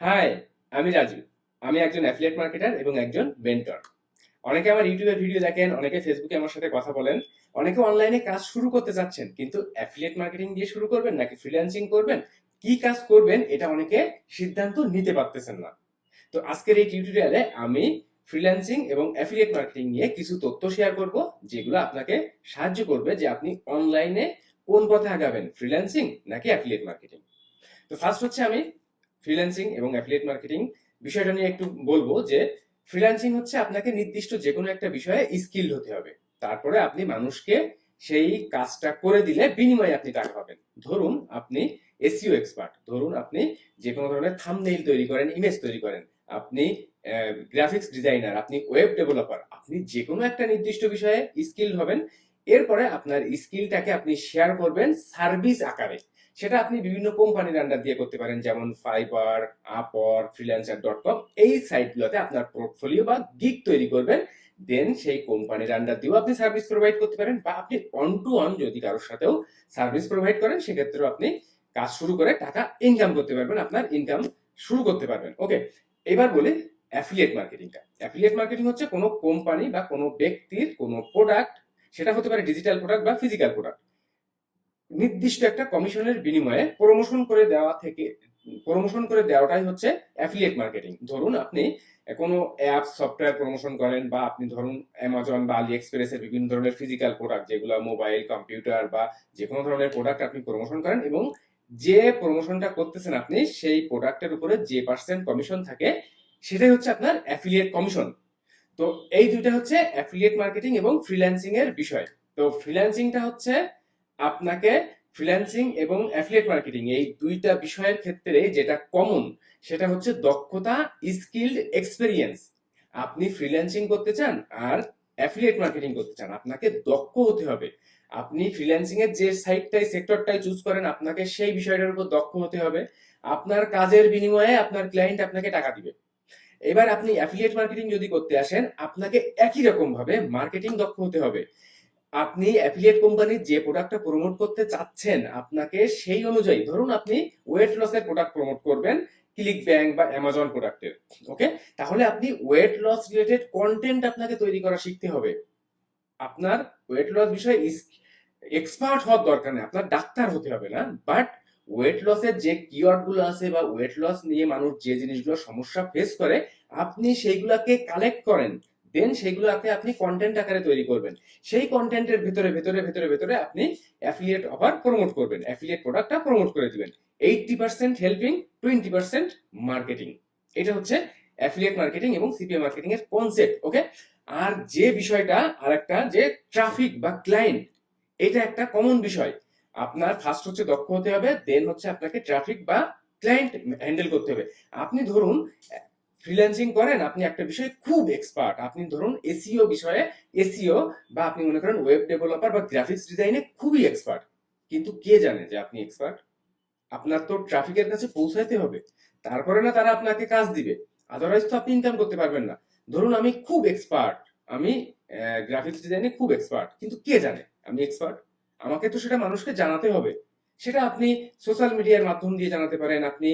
High আমি রাজু আমি একজন অ্যাফিলিয়েট মার্কেটার এবং একজন মেন্টর অনেকে আমার ইউটিউবে ভিডিও দেখেন, অনেকে ফেসবুকে আমার সাথে কথা বলেন, অনেকে অনলাইনে কাজ শুরু করতে চাচ্ছেন কিন্তু অ্যাফিলিয়েট মার্কেটিং দিয়ে শুরু করবেন নাকি ফ্রিল্যান্সিং করবেন, কি কাজ করবেন এটা অনেকে সিদ্ধান্ত নিতে পারতেছেন না। তো আজকের এই টিউটোরিয়ালে আমি ফ্রিল্যান্সিং এবং অ্যাফিলিয়েট মার্কেটিং নিয়ে কিছু তথ্য শেয়ার করব, যেগুলো আপনাকে সাহায্য করবে যে আপনি অনলাইনে কোন পথে আগাবেন ফ্রিল্যান্সিং নাকি অ্যাফিলিয়েট মার্কেটিং তো ফার্স্ট হচ্ছে আমি ফ্রিল্যান্সিং এবং অ্যাফিলিয়েট মার্কেটিং বিষয়টা নিয়ে একটু বলব যে ফ্রিল্যান্সিং হচ্ছে আপনাকে নির্দিষ্ট যে কোনো একটা বিষয়ে স্কিল হতে হবে। তারপরে আপনি মানুষকে সেই কাজটা করে দিলে বিনিময়ে আপনি টাকা পাবেন। ধরুন আপনি এসইও এক্সপার্ট ধরুন আপনি যে কোনো ধরনের থামনেইল তৈরি করেন ইমেজ তৈরি করেন। আপনি গ্রাফিক্স ডিজাইনার আপনি ওয়েব ডেভেলপার আপনি যে কোনো একটা নির্দিষ্ট বিষয়ে স্কিল হবেন। এরপরে আপনার স্কিলটাকে আপনি শেয়ার করবেন সার্ভিস আকারে। সেটা আপনি বিভিন্ন কোম্পানির আন্ডার দিয়ে করতে পারেন, যেমন Fiverr Upwork freelancer dot com এই সাইটগুলোতে আপনার পোর্টফোলিও বা গিগ তৈরি করবেন দেন সেই কোম্পানির আন্ডার দিয়েও আপনি সার্ভিস প্রোভাইড করতে পারেন বা আপনি অন টু অন যদি কারোর সাথেও সার্ভিস প্রোভাইড করেন, সেক্ষেত্রেও আপনি কাজ শুরু করে টাকা ইনকাম করতে পারবেন, আপনার ইনকাম শুরু করতে পারবেন। ওকে এবার বলি অ্যাফিলিয়েট মার্কেটিংটা অ্যাফিলিয়েট মার্কেটিং হচ্ছে কোনো কোম্পানি বা কোনো ব্যক্তির কোনো প্রোডাক্ট সেটা হতে পারে ডিজিটাল প্রোডাক্ট বা ফিজিক্যাল প্রোডাক্ট নির্দিষ্ট একটা কমিশনের বিনিময়ে প্রমোশন করে দেওয়া থেকে প্রমোশন করে দেওয়াটাই হচ্ছে অ্যাফিলিয়েট মার্কেটিং ধরুন আপনি কোনো অ্যাপ সফটওয়্যার প্রমোশন করেন বা আপনি ধরুন অ্যামাজন বা আলি এক্সপ্রেসের বিভিন্ন ধরনের ফিজিক্যাল প্রোডাক্ট যেগুলো মোবাইল কম্পিউটার বা যে কোনো ধরনের প্রোডাক্ট আপনি প্রমোশন করেন এবং যে প্রমোশনটা করতেছেন আপনি, সেই প্রোডাক্টের উপরে যে পার্সেন্ট কমিশন থাকে, সেটাই হচ্ছে আপনার অ্যাফিলিয়েট কমিশন তো এই দুইটা হচ্ছে অ্যাফিলিয়েট মার্কেটিং এবং ফ্রিল্যান্সিং এর বিষয়। তো ফ্রিল্যান্সিংটা হচ্ছে আপনাকে ফ্রিল্যান্সিং এবং অ্যাফিলিয়েট মার্কেটিং এই দুইটা বিষয়ের ক্ষেত্রে যেটা কমন সেটা হচ্ছে দক্ষতা স্কিল্ড এক্সপেরিয়েন্স আপনি ফ্রিল্যান্সিং করতে চান আর অ্যাফিলিয়েট মার্কেটিং করতে চান, আপনাকে দক্ষ হতে হবে। আপনি ফ্রিল্যান্সিং এর যে সাইটটাই সেক্টরটাই চুজ করেন, আপনাকে সেই বিষয়টার উপর দক্ষ হতে হবে। আপনার কাজের বিনিময়ে আপনার ক্লায়েন্ট আপনাকে টাকা দিবে। এবার আপনি অ্যাফিলিয়েট মার্কেটিং যদি করতে আসেন, আপনাকে একই রকম ভাবে মার্কেটিং দক্ষ হতে হবে। আপনি অ্যাফিলিয়েট কোম্পানির যে প্রোডাক্টটা প্রমোট করতে চাচ্ছেন, আপনাকে সেই অনুযায়ী ধরুন আপনি ওয়েট লসের প্রোডাক্ট প্রমোট করবেন ক্লিক ব্যাংক বা অ্যামাজন প্রোডাক্টের ওকে তাহলে আপনি ওয়েট লস রিলেটেড কন্টেন্ট আপনাকে তৈরি করা শিখতে হবে। আপনার ওয়েট লস বিষয়ে এক্সপার্ট হওয়ার দরকার নেই, আপনার ডাক্তার হতে হবে না বাট ওয়েট লসের যে কিওয়ার্ডগুলো আছে বা ওয়েট লস নিয়ে মানুষ যে জিনিসগুলো সমস্যা ফেস করে, আপনি সেইগুলাকে কালেক্ট করেন। দেন সেগুলোকে আপনি কন্টেন্ট আকারে তৈরি করবেন। সেই কন্টেন্টের ভেতরে ভেতরে ভেতরে ভেতরে আপনি অ্যাফিলিয়েট অফার প্রমোট করবেন। অ্যাফিলিয়েট প্রোডাক্টটা প্রমোট করে দিবেন। Eighty percent helping twenty percent marketing এটা হচ্ছে অ্যাফিলিয়েট মার্কেটিং এবং সিপিএ মার্কেটিং এর কনসেপ্ট ওকে আর যে বিষয়টা আর একটা যে ট্রাফিক বা ক্লায়েন্ট এটা একটা কমন বিষয়। আপনার ফার্স্ট হচ্ছে দক্ষ হতে হবে দেন হচ্ছে আপনাকে ট্রাফিক বা ক্লায়েন্ট হ্যান্ডেল করতে হবে। আপনি ধরুন ফ্রিল্যান্সিং করেন, আপনি একটা বিষয়ে খুব এক্সপার্ট আপনি ধরুন এসিও বিষয়ে এসিও বা আপনি মনে করেন ওয়েব ডেভেলপার বা গ্রাফিক্স ডিজাইনে খুবই এক্সপার্ট কিন্তু কে জানে যে আপনি এক্সপার্ট আপনার তো ট্রাফিকের কাছে পৌঁছাইতে হবে। তারপরে না তারা আপনাকে কাজ দিবে। আদারওয়াইজ তো আপনি ইনকাম করতে পারবেন না। ধরুন আমি খুব এক্সপার্ট আমি গ্রাফিক্স ডিজাইনে খুব এক্সপার্ট কিন্তু কে জানে? আমি এক্সপার্ট আমাকে তো সেটা মানুষকে জানাতে হবে। সেটা আপনি সোশ্যাল মিডিয়ার মাধ্যম দিয়ে জানাতে পারেন। আপনি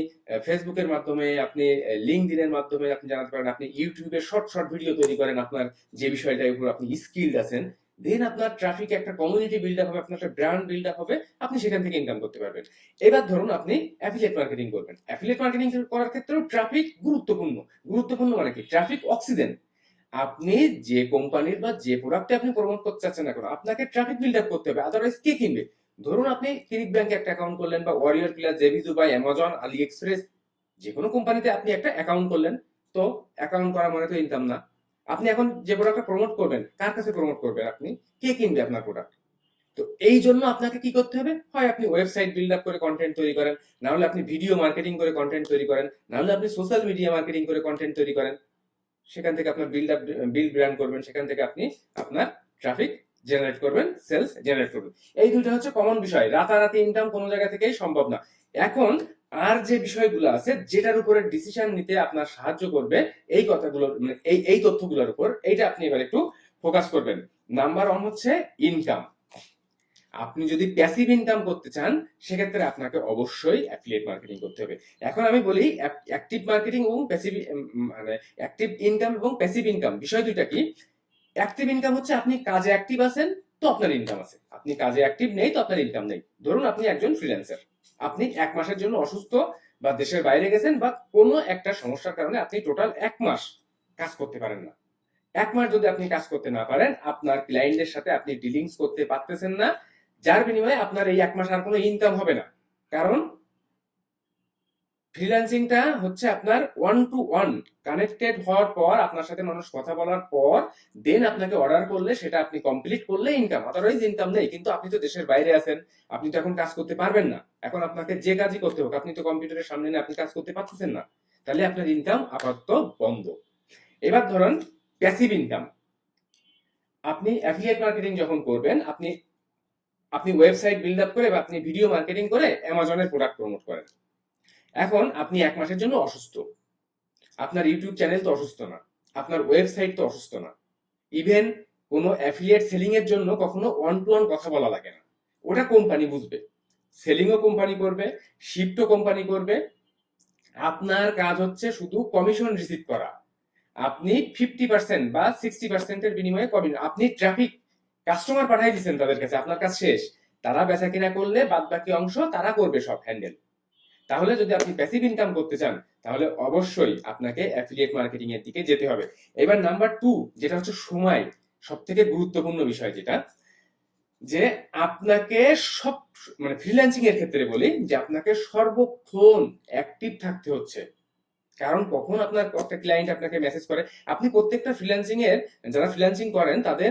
ফেসবুকের মাধ্যমে, আপনি লিঙ্ক লিঙ্কডিনের মাধ্যমে আপনি জানাতে পারেন। আপনি ইউটিউবে শর্ট শর্ট ভিডিও তৈরি করেন আপনার যে বিষয়টার উপর আপনি স্কিল্ড আছেন। দেন আপনার ট্রাফিক একটা কমিউনিটি বিল্ড আপ হবে, আপনার একটা ব্র্যান্ড বিল্ড আপ হবে, আপনি সেখান থেকে ইনকাম করতে পারবেন। এবার ধরুন আপনি অ্যাফিলিয়েট মার্কেটিং করবেন। অ্যাফিলিয়েট মার্কেটিং করার ক্ষেত্রেও ট্রাফিক গুরুত্বপূর্ণ। গুরুত্বপূর্ণ মানে কি? ট্রাফিক অক্সিজেন আপনি যে কোম্পানির বা যে প্রোডাক্টে আপনি প্রমোট করতে চাচ্ছেন না কেন, আপনাকে ট্রাফিক বিল্ড আপ করতে হবে। আদারওয়াইজ কে কিনবে? ধরুন আপনি ক্লিক ব্যাংকে একটা অ্যাকাউন্ট করলেন বা ওয়ারিয়র প্লাস জেভিজু বা অ্যামাজন আলি এক্সপ্রেস যে কোনো কোম্পানিতে আপনি একটা অ্যাকাউন্ট করলেন, তো অ্যাকাউন্ট করা মানে তো ইনকাম না। আপনি এখন যে প্রোডাক্টটা প্রমোট করবেন, কার কাছে প্রমোট করবেন আপনি? কে কিনবে আপনার প্রোডাক্ট তো এই জন্য আপনাকে কি করতে হবে? হয় আপনি ওয়েবসাইট বিল্ড আপ করে কন্টেন্ট তৈরি করেন, না হলে আপনি ভিডিও মার্কেটিং করে কন্টেন্ট তৈরি করেন, না হলে আপনি সোশ্যাল মিডিয়া মার্কেটিং করে কন্টেন্ট তৈরি করেন। সেখান থেকে আপনার বিল্ড আপ বিল্ড ব্র্যান্ড করবেন, সেখান থেকে আপনি আপনার ট্রাফিক জেনারেট করবেন সেলস জেনারেট করবেন। এই দুইটা হচ্ছে কমন বিষয়। রাতারাতি ইনকাম কোনো জায়গা থেকেই সম্ভব না। এখন আর যে বিষয়গুলো আছে, যেটার উপরে ডিসিশন নিতে আপনার সাহায্য করবে, এই কথাগুলো মানে এই এই তথ্যগুলোর উপর, এইটা আপনি এবার একটু ফোকাস করবেন। নাম্বার ওয়ান হচ্ছে ইনকাম আপনি যদি প্যাসিভ ইনকাম করতে চান, সেক্ষেত্রে আপনাকে অবশ্যই অ্যাফিলিয়েট মার্কেটিং করতে হবে। এখন আমি বলি অ্যাক্টিভ মার্কেটিং এবং প্যাসিভ মানে অ্যাক্টিভ ইনকাম এবং প্যাসিভ ইনকাম বিষয় দুইটা কি? অ্যাক্টিভ ইনকাম হচ্ছে আপনি কাজে অ্যাক্টিভ আছেন, তো আপনার ইনকাম আছে। আপনি কাজে অ্যাক্টিভ নেই, তো আপনার ইনকাম নেই। ধরুন আপনি একজন ফ্রিল্যান্সার আপনি এক মাসের জন্য অসুস্থ বা দেশের বাইরে গেছেন বা কোনো একটা সমস্যার কারণে আপনি টোটাল এক মাস কাজ করতে পারেন না। এক মাস যদি আপনি কাজ করতে না পারেন, আপনার ক্লায়েন্টের সাথে আপনি ডিলিংস করতে পারতেছেন না, যার বিনিময়ে আপনার এই এক মাস আর কোনো ইনকাম হবে না। কারণ ফ্রিল্যান্সিংটা হচ্ছে আপনার ওয়ান টু ওয়ান কানেক্টেড হওয়ার পর আপনার সাথে মানুষ কথা বলার পর দেন আপনাকে অর্ডার করলে সেটা আপনি কমপ্লিট করলে ইনকাম আদারওয়াইজ ইনকাম নেই, কিন্তু আপনি তো দেশের বাইরে আছেন, আপনি তো এখন কাজ করতে পারবেন না। এখন আপনাকে যে কাজই করতে হোক, আপনি তো কম্পিউটারের সামনে নিয়ে আপনি কাজ করতে পারতেছেন না। তাহলে আপনার ইনকাম আপাতত বন্ধ। এবার ধরুন প্যাসিভ ইনকাম আপনি অ্যাফিলিয়েট মার্কেটিং যখন করবেন, আপনি আপনি ওয়েবসাইট বিল্ড আপ করে বা আপনি ভিডিও মার্কেটিং করে অ্যামাজনের প্রোডাক্ট প্রমোট করেন। এখন আপনি এক মাসের জন্য অসুস্থ। আপনার ইউটিউব চ্যানেল তো অসুস্থ না, আপনার ওয়েবসাইট তো অসুস্থ না। ইভেন কোনো অ্যাফিলিয়েট সেলিং এর জন্য কখনো ওয়ান টু ওয়ান কথা বলা লাগে না। ওটা কোম্পানি বুঝবে। সেলিংও কোম্পানি করবে শিফটও কোম্পানি করবে। আপনার কাজ হচ্ছে শুধু কমিশন রিসিভ করা। আপনি ফিফটি পার্সেন্ট বা সিক্সটি পার্সেন্টের বিনিময়ে কমিশন আপনি ট্রাফিক কাস্টমার পাঠাই দিচ্ছেন তাদের কাছে, আপনার কাজ শেষ। তারা বেচা কিনা করলে বাদ বাকি অংশ তারা করবে সব হ্যান্ডেল তাহলে যদি আপনি প্যাসিভ ইনকাম করতে চান, তাহলে অবশ্যই আপনাকে অ্যাফিলিয়েট মার্কেটিং এর দিকে যেতে হবে। এবার নাম্বার টু যেটা হচ্ছে সময় সব থেকে গুরুত্বপূর্ণ বিষয় যেটা, যে আপনাকে সব মানে ফ্রিল্যান্সিং এর ক্ষেত্রে বলি, যে আপনাকে সর্বক্ষণ অ্যাক্টিভ থাকতে হচ্ছে। কারণ কখন আপনার একটা ক্লায়েন্ট আপনাকে মেসেজ করে, আপনি প্রত্যেকটা ফ্রিল্যান্সিং এর, যারা ফ্রিল্যান্সিং করেন, তাদের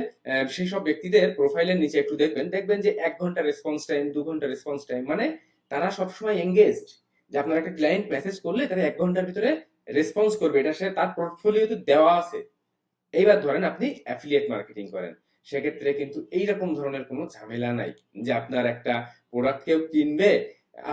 সেই সব ব্যক্তিদের প্রোফাইলের নিচে একটু দেখবেন দেখবেন যে এক ঘণ্টা রেসপন্স টাইম দু ঘণ্টা রেসপন্স টাইম মানে তারা সবসময় এঙ্গেজড যে আপনার একটা ক্লায়েন্ট মেসেজ করলে তারা এক ঘণ্টার ভিতরে রেসপন্স করবে, এটা সে তার পোর্টফোলিওতে দেওয়া আছে। এইবার ধরেন আপনি অ্যাফিলিয়েট মার্কেটিং করেন, সেক্ষেত্রে কিন্তু এইরকম ধরনের কোনো ঝামেলা নাই যে আপনার একটা প্রোডাক্ট কেউ কিনবে,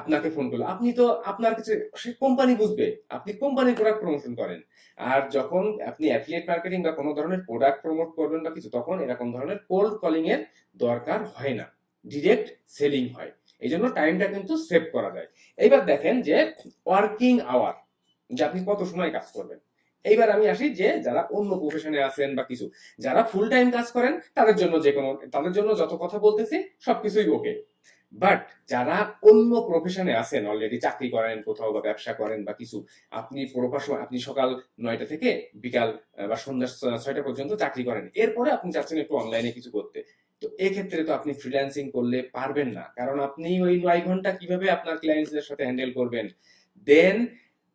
আপনাকে ফোন করল। আপনি তো আপনার কাছে, সে কোম্পানি বুঝবে, আপনি কোম্পানির প্রোডাক্ট প্রমোশন করেন। আর যখন আপনি অ্যাফিলিয়েট মার্কেটিং বা কোনো ধরনের প্রোডাক্ট প্রমোট করবেন বা কিছু, তখন এরকম ধরনের কোল্ড কলিং এর দরকার হয় না। ডিরেক্ট সেলিং হয়। এই জন্য টাইমটা কিন্তু সেভ করা যায়। এইবার দেখেন যে ওয়ার্কিং আওয়ার যে আপনি কত সময় কাজ করবেন। এইবার আমি আসি যে যারা অন্য প্রফেশনে আছেন বা কিছু, যারা ফুল টাইম কাজ করেন, তাদের জন্য যে কোনো, তাদের জন্য যত কথা বলতেছি, সবকিছুই ওকে বাট যারা অন্য প্রফেশনে আছেন অলরেডি চাকরি করেন, কোথাও বা ব্যবসা করেন বা কিছু, আপনি সময় আপনি সকাল নয়টা থেকে বিকাল বা সন্ধ্যা ছয়টা পর্যন্ত চাকরি করেন। এরপরে আপনি চাচ্ছেন একটু অনলাইনে কিছু করতে। তো এক্ষেত্রে তো আপনি ফ্রিল্যান্সিং করলে পারবেন না। কারণ আপনি ওই নয় ঘণ্টা কীভাবে আপনার ক্লায়েন্টসদের সাথে হ্যান্ডেল করবেন? দেন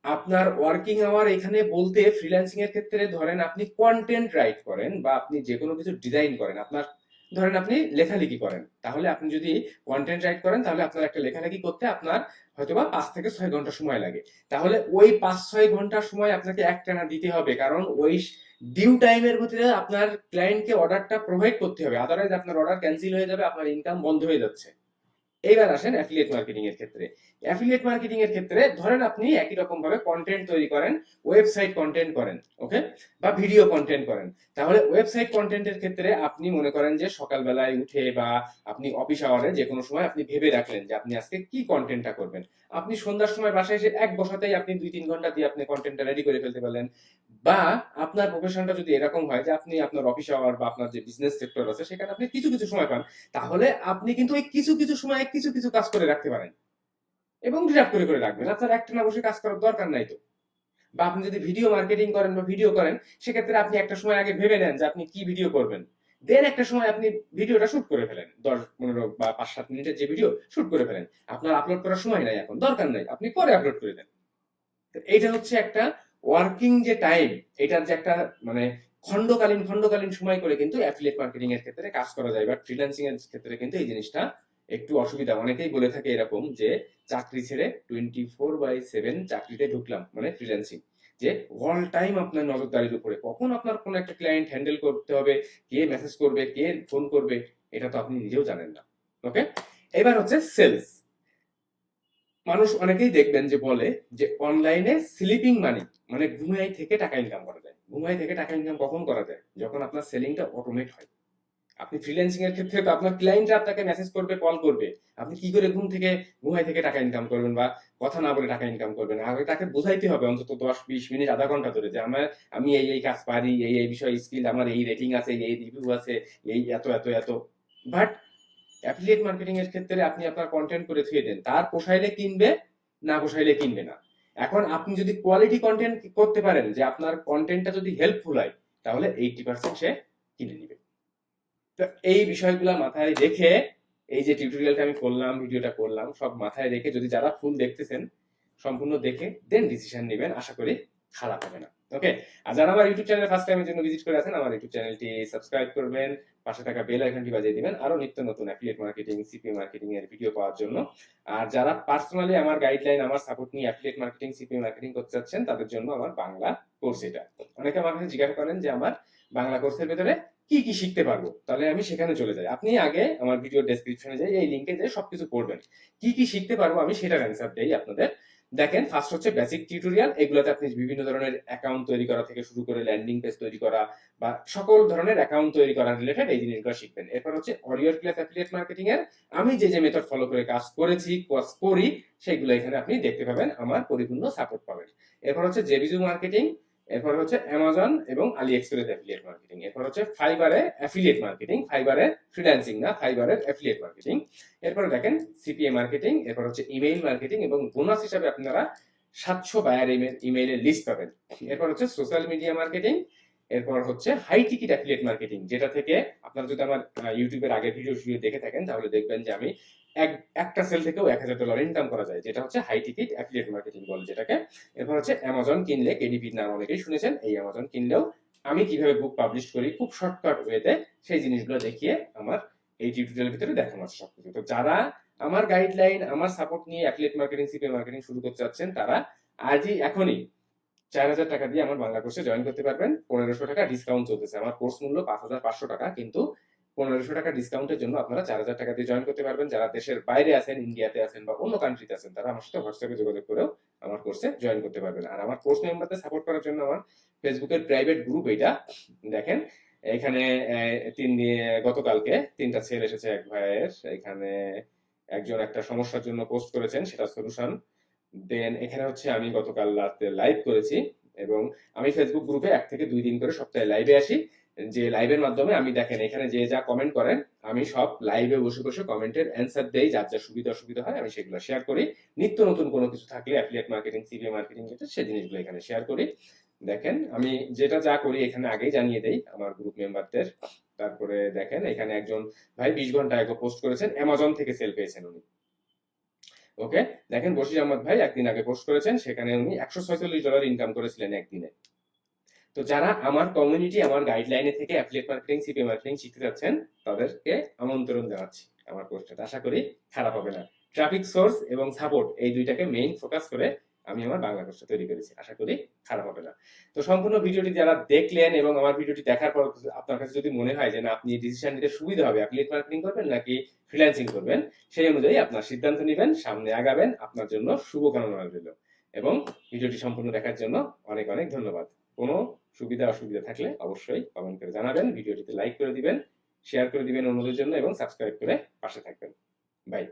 আপনার ওয়ার্কিং আওয়ার এখানে বলতে ফ্রিল্যান্সিং এর ক্ষেত্রে ধরেন আপনি কন্টেন্ট রাইট করেন বা আপনি যে কোনো কিছু ডিজাইন করেন। আপনার ধরেন আপনি লেখালেখি করেন। তাহলে আপনি যদি কন্টেন্ট রাইট করেন, তাহলে আপনার একটা লেখালেখি করতে আপনার হয়তোবা পাঁচ থেকে ছয় ঘণ্টা সময় লাগে। তাহলে ওই পাঁচ ছয় ঘণ্টা সময় আপনাকে একটানা দিতে হবে। কারণ ওই ডিউ টাইমের ভিতরে আপনার ক্লায়েন্টকে অর্ডারটা প্রোভাইড করতে হবে। আদারওয়াইজ আপনার অর্ডার ক্যান্সেল হয়ে যাবে, আপনার ইনকাম বন্ধ হয়ে যাচ্ছে। এইবার আসেন অ্যাফিলিয়েট মার্কেটিং এর ক্ষেত্রে। অ্যাফিলিয়েট মার্কেটিং এর ক্ষেত্রে ধরেন আপনি একই রকম ভাবে কন্টেন্ট তৈরি করেন ওয়েবসাইট কন্টেন্ট করেন ওকে বা ভিডিও কন্টেন্ট করেন। তাহলে ওয়েবসাইট কন্টেন্টের ক্ষেত্রে আপনি মনে করেন যে সকালবেলায় উঠে বা আপনি অফিস আওয়ারে যে কোনো সময় আপনি ভেবে রাখলেন যে আপনি আজকে কি কন্টেন্টটা করবেন। আপনি সন্ধ্যার সময় বাসায় এসে এক বসাতেই আপনি দুই তিন ঘণ্টা দিয়ে আপনি কন্টেন্টটা রেডি করে ফেলতে পারলেন। বা আপনার প্রফেশনটা যদি এরকম হয় যে আপনি আপনার অফিস আওয়ার বা আপনার যে বিজনেস সেক্টর আছে, সেখানে আপনি কিছু কিছু সময় পান, তাহলে আপনি কিন্তু ওই কিছু কিছু সময় কিছু কিছু কাজ করে রাখতে পারেন। এবং রিজার্ভ করে করে রাখবেন। আপনার একটা না বসে কাজ করার দরকার নাই তো। বা আপনি যদি ভিডিও মার্কেটিং করেন বা ভিডিও করেন, সেক্ষেত্রে আপনি একটা সময় আগে ভেবে নেন যে আপনি কি ভিডিও করবেন। দেন একটা সময় আপনি ভিডিওটা শুট করে ফেলেন। দশ, পনেরো বা পাঁচ, সাত মিনিটের যে ভিডিও শুট করে ফেলেন। আপনার আপলোড করার সময় নাই এখন, দরকার নাই। আপনি পরে আপলোড করে দেন। এইটা হচ্ছে একটা ওয়ার্কিং যে টাইম এটার যে একটা মানে খণ্ডকালীন খণ্ডকালীন সময় করে কিন্তু অ্যাফিলিয়েট মার্কেটিং এর ক্ষেত্রে কাজ করা যায় বা ফ্রিল্যান্সিং এর ক্ষেত্রে কিন্তু এই জিনিসটা একটু অসুবিধা। অনেকেই বলে থাকে এরকম যে চাকরি ছেড়ে টোয়েন্টি ফোর বাই সেভেন চাকরিতে ঢুকলাম মানে ফ্রিল্যান্সিং যে অল টাইম আপনার নজরদারির উপরে। কখন আপনার কোন একটা ক্লায়েন্ট হ্যান্ডেল করতে হবে, কে মেসেজ করবে, কে ফোন করবে, এটা তো আপনি নিজেও জানেন না। ওকে এবার হচ্ছে সেলস মানুষ অনেকেই দেখবেন যে বলে যে অনলাইনে স্লিপিং মানি মানে ঘুমাই থেকে টাকা ইনকাম করা যায়। ঘুমাই থেকে টাকা ইনকাম কখন করা যায়? যখন আপনার সেলিংটা অটোমেট হয়। আপনি ফ্রিল্যান্সিং এর ক্ষেত্রে তো আপনার ক্লায়েন্টরা আপনাকে মেসেজ করবে কল করবে। আপনি কি করে ঘুম থেকে ঘুমাই থেকে টাকা ইনকাম করবেন বা কথা না বলে টাকা ইনকাম করবেন? আগে তাকে বোঝাইতে হবে, অন্তত দশ বিশ মিনিট, আধা ঘণ্টা ধরে যে আমার, আমি এই এই কাজ পারি, এই এই বিষয় স্কিল আমার এই রেটিং আছে, এই রিভিউ আছে, এই এত এত এত। বাট অ্যাফিলিয়েট মার্কেটিং এর ক্ষেত্রে আপনি আপনার কন্টেন্ট করে থুয়ে দেন। তার পোষাইলে কিনবে, না পোষাইলে কিনবে না। এখন আপনি যদি কোয়ালিটি কন্টেন্ট করতে পারেন যে আপনার কন্টেন্টটা যদি হেল্পফুল হয়, তাহলে এইটি পার্সেন্ট সে কিনে নিবে। তো এই বিষয়গুলো মাথায় রেখে এই যে টিউটোরিয়ালটা আমি করলাম ভিডিওটা করলাম, সব মাথায় রেখে যদি যারা ফুল দেখতেছেন, সম্পূর্ণ দেখে দেন ডিসিশন নেবেন, আশা করি খারাপ হবে না। ওকে আর যারা আমার ইউটিউব চ্যানেল ফার্স্ট টাইমের জন্য ভিজিট করে আছেন, আমার ইউটিউব চ্যানেলটি সাবস্ক্রাইব করবেন, পাশে থাকা বেল আইকনটি বাজিয়ে দিবেন, আরও নিত্য নতুন অ্যাফিলিয়েট মার্কেটিং সিপি মার্কেটিং এর ভিডিও পাওয়ার জন্য। আর যারা পার্সোনালি আমার গাইডলাইন আমার সাপোর্ট নিয়ে অ্যাফিলিয়েট মার্কেটিং সিপি মার্কেটিং করতে চাচ্ছেন, তাদের জন্য আমার বাংলা কোর্স এটা। অনেকে আমার কাছে জিজ্ঞাসা করেন যে, আমার বাংলা কোর্সের ভেতরে কি কি শিখতে পারব? তাহলে আমি সেখানে চলে যাই। আপনি আগে আমার ভিডিও ডেসক্রিপশনে যাই, এই লিঙ্কে যে সবকিছু পড়বেন। কি কি শিখতে পারব আমি সেটার অ্যান্সার দেই আপনাদের দেখেন ফার্স্ট হচ্ছে বেসিক টিউটোরিয়াল এগুলোতে আপনি বিভিন্ন ধরনের অ্যাকাউন্ট তৈরি করা থেকে শুরু করে ল্যান্ডিং পেজ তৈরি করা বা সকল ধরনের অ্যাকাউন্ট তৈরি করা রিলেটেড এই জিনিসগুলো শিখবেন। এরপর হচ্ছে অডিও ক্লাস অ্যাফিলিয়েট মার্কেটিং এর, আমি যে যে মেথড ফলো করে কাজ করেছি কাজ করি, সেগুলো এখানে আপনি দেখতে পাবেন, আমার পরিপূর্ণ সাপোর্ট পাবেন। এরপর হচ্ছে জেবিজু মার্কেটিং এরপর হচ্ছে অ্যামাজন এবং আলি এক্সপ্রেস অ্যাফিলিয়েট মার্কেটিং এরপর হচ্ছে ফাইবারে অ্যাফিলিয়েট মার্কেটিং ফাইবারে ফ্রিল্যান্সিং না ফাইবারের অ্যাফিলিয়েট মার্কেটিং এরপর দেখেন সিপিএ মার্কেটিং এরপর হচ্ছে ইমেইল মার্কেটিং এবং বোনাস হিসাবে আপনারা সাতশো বায়ার ইমেইলের লিস্ট পাবেন। এরপর হচ্ছে সোশ্যাল মিডিয়া মার্কেটিং এরপর হচ্ছে হাই টিকিট অ্যাফিলিয়েট মার্কেটিং যেটা থেকে আপনারা যদি আমার ইউটিউবের আগের ভিডিও দেখে থাকেন, তাহলে দেখবেন যে আমি এক, একটা সেল থেকেও এক হাজার ডলার ইনকাম করা যায়, যেটা হচ্ছে হাই টিকিট অ্যাফিলিয়েট মার্কেটিং বলে যেটাকে। এরপর হচ্ছে অ্যামাজন কিনলে কেডিপির নাম অনেকেই শুনেছেন, এই অ্যামাজন কিনলেও আমি কীভাবে বুক পাবলিশ করি, খুব শর্টকাট ওয়েতে সেই জিনিসগুলো দেখিয়ে আমার এই টিউটোরিয়ালের ভিতরে দেখানো আছে সবকিছু। তো যারা আমার গাইডলাইন আমার সাপোর্ট নিয়ে অ্যাফিলিয়েট মার্কেটিং সিপি মার্কেটিং শুরু করতে চাচ্ছেন, তারা আজই এখনই চার হাজার টাকা দিয়ে আমার বাংলা কোর্সে জয়েন করতে পারবেন। পনেরোশো টাকা ডিসকাউন্ট চলতেছে। আমার কোর্স মূল্য পাঁচ হাজার পাঁচশো টাকা, কিন্তু পনেরোশো টাকা ডিসকাউন্টের জন্য আপনারা চার হাজার টাকা দিয়ে জয়েন করতে পারবেন। যারা দেশের বাইরে আছেন ইন্ডিয়াতে আছেন বা অন্য কান্ট্রিতে আছেন, তারা আমার সাথে হোয়াটসঅ্যাপে যোগাযোগ করেও আমার কোর্সে জয়েন করতে পারবেন। আর আমার কোর্স মেম্বারদের সাপোর্ট করার জন্য আমার ফেসবুকের প্রাইভেট গ্রুপ এটা। দেখেন, এখানে তিন গতকালকে তিনটা ছেলে এসেছে এক ভাইয়ের। এখানে একজন একটা সমস্যার জন্য পোস্ট করেছেন, সেটা সলিউশন দেন এখানে হচ্ছে আমি গতকাল রাতে লাইভ করেছি এবং আমি ফেসবুক গ্রুপে এক থেকে দুই দিন করে সপ্তাহে লাইভে আসি। যে লাইভের মাধ্যমে আমি দেখেন, এখানে যে যা কমেন্ট করেন, আমি সব লাইভে বসে বসে কমেন্টের অ্যান্সার দেই, যার যা সুবিধা অসুবিধা হয় আমি সেগুলো শেয়ার করি। নিত্য নতুন কোনো কিছু থাকলে অ্যাফিলিয়েট মার্কেটিং সিপি মার্কেটিং যেটা সেই জিনিসগুলো এখানে শেয়ার করি। দেখেন, আমি যেটা যা করি এখানে আগেই জানিয়ে দেই আমার গ্রুপ মেম্বারদের তারপরে দেখেন, এখানে একজন ভাই বিশ ঘণ্টা আগে পোস্ট করেছেন অ্যামাজন থেকে সেল পেয়েছেন উনি। ওকে দেখেন বশির আহমদ ভাই একদিন আগে পোস্ট করেছেন, সেখানে উনি একশো ছয়চল্লিশ ডলার ইনকাম করেছিলেন একদিনে। তো যারা আমার কমিউনিটি আমার গাইডলাইনে থেকে অ্যাফিলিয়েট মার্কেটিং সিপি মার্কেটিং শিখতে যাচ্ছেন, তাদেরকে আমন্ত্রণ জানাচ্ছি আমার পোস্টটা আশা করি খারাপ হবে না। ট্রাফিক সোর্স এবং সাপোর্ট এই দুইটাকে মেইন ফোকাস করে আমি আমার বাংলা কোর্সটা তৈরি করেছি, আশা করি খারাপ হবে না। তো সম্পূর্ণ ভিডিওটি যারা দেখলেন এবং আমার ভিডিওটি দেখার পর আপনার কাছে যদি মনে হয় যে না, আপনি ডিসিশন নিতে সুবিধা হবে অ্যাফিলিয়েট মার্কেটিং করবেন নাকি ফ্রিল্যান্সিং করবেন, সেই অনুযায়ী আপনার সিদ্ধান্ত নেবেন, সামনে আগাবেন, আপনার জন্য শুভকামনা রইল। এবং ভিডিওটি সম্পূর্ণ দেখার জন্য অনেক অনেক ধন্যবাদ। কোনো সুবিধা অসুবিধা থাকলে অবশ্যই কমেন্ট করে জানাবেন, ভিডিওটিতে লাইক করে দিবেন শেয়ার করে দিবেন অন্যদের জন্য এবং সাবস্ক্রাইব করে পাশে থাকবেন। বাই